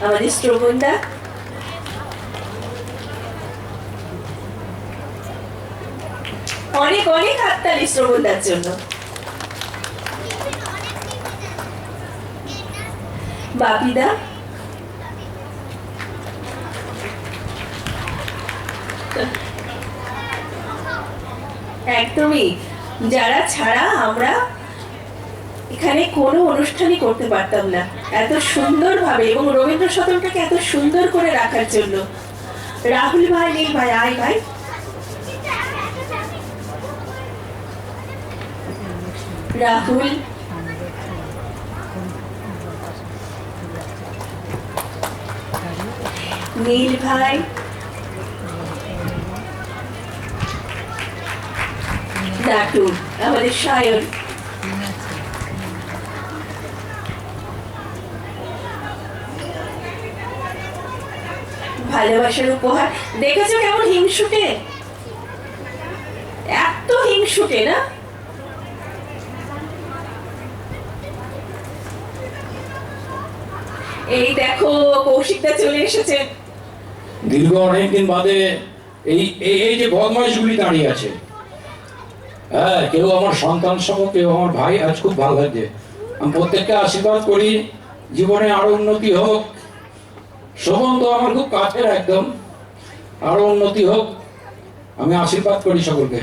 আমাদের শ্রবণদা অনেক অনেক হাততালি শ্রবণদার জন্য। বাপিদা। একদমই। যারা ছাড়া আমরা এখানে কোনো অনুষ্ঠানই করতে পারতাম না। এত সুন্দরভাবে এবং রবীন্দ্র সদনটাকে এত সুন্দর করে রাখার জন্য। রাহুল ভাই নেই ভাই আয় ভাই? রাহুল? নীল ভাই? নাটু, আমাদের সায়ন। ভালোবাসার উপহার। দেখেছ কেমন হিংসুটে? এত হিংসুটে, না? এই দেখো কৌশিকদা চলে এসেছে। দীর্ঘ অনেকদিন বাদে এই এই এই যে বদমাইশগুলি দাঁড়িয়ে আছে। হ্যাঁ কেউ আমার সন্তান সহ, কেউ আমার ভাই, আজ খুব ভালো লাগছে আমি প্রত্যেককে আশীর্বাদ করি, জীবনে আরও উন্নতি হোক। শোভন তো আমার খুব কাছের একদম। আরও উন্নতি হোক আমি আশীর্বাদ করি সকলকে।